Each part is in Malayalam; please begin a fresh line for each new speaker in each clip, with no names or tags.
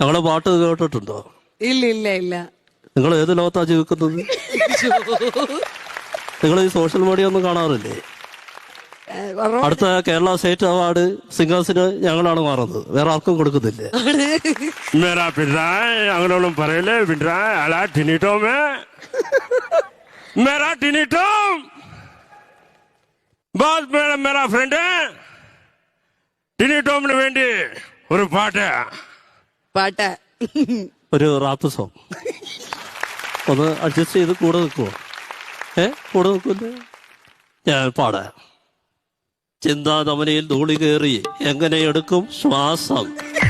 ഞങ്ങളെ പാട്ട് കേട്ടിട്ടുണ്ടോ?
ഇല്ല ഇല്ല ഇല്ല.
നിങ്ങൾ ഏത് ലോകത്താ ജീവിക്കുന്നത്? നിങ്ങൾ ഈ സോഷ്യൽ മീഡിയ ഒന്നും കാണാറില്ലേ? അടുത്ത കേരള സ്റ്റേറ്റ് അവാർഡ് സിംഗേഴ്സിന് ഞങ്ങളാണ് മാറുന്നത്. വേറെ ആർക്കും കൊടുക്കുന്നില്ലേ.
അങ്ങനെയൊന്നും പിതായ പറയല്ലേ പിതായ അലാ ടിനിട്ടോമേ മേരാ ടിനിട്ടോമിന് വേണ്ടി ഒരു പാട്ട്.
പാട്ട്.
ഒരു റാപ്പ് സോങ് ഒന്ന് അഡ്ജസ്റ്റ് ചെയ്ത് കൂടെ നിൽക്കുമോ ഏ? കൂടെ നിൽക്കില്ലേ ഞാൻ പാടാം. ചിന്താധമനിയിൽ ധൂളി കയറി എങ്ങനെ എടുക്കും ശ്വാസം?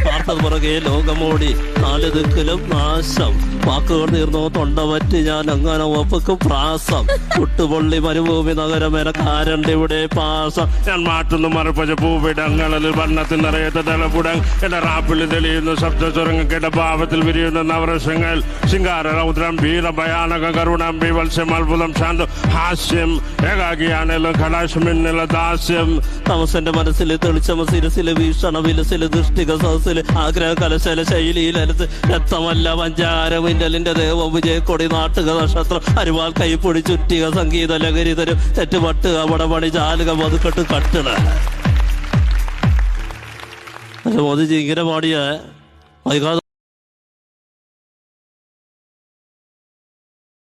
പാർത്തത് പുറകെ ലോകമോടി നാല് ദിക്കിലും നാശം. വാക്കുകൾ തീർന്നു തൊണ്ട പറ്റി ഞാൻ അങ്ങനെ ഒപ്പക്കും പ്രാസം. കുട്ടുപള്ളി മരുഭൂമി നഗരം എനക്കാരണ്ട് ഇവിടെ പാസം.
ഞാൻ മാറ്റുന്നു മറുപച്ച പൂവിടങ്ങളിൽ വർണത്തിൽ നിറയത്തെ തലപുടം. എന്റെ റാപ്പിൽ തെളിയുന്ന ശബ്ദ ചുരങ്ങക്കേട്ട ഭാവത്തിൽ വിരിയുന്ന നവരസങ്ങൾ. ശിങ്കാര രൗദ്രം വീര ഭയാനക കരുണം ബീവത്സ്യം അത്ഭുതം ശാന്തം ഹാസ്യം ഏകാകിയാണെങ്കിലും കലാശമിന്നില്ല ദാസ്യം.
തമസന്റെ മനസ്സിൽ തെളിച്ചമ സിരസിൽ വീക്ഷണ വിലസിൽ ദൃഷ്ടിക സഹസിൽ ആഗ്രഹ കലശല ശൈലിയിലരുത് രക്തമല്ല പഞ്ചാര മിന്നലിന്റെ ദേവം വിജയക്കൊടി നാട്ടുക നക്ഷത്രം. അരിവാൾ കൈപ്പൊടി ചുറ്റിക സംഗീത ലഹരി തരും. തെറ്റുപട്ട് വടപണി ചാലുക മതുക്കെട്ട് കട്ടിട. മോദിജി ഇങ്ങനെ പാടിയ വൈകാതെ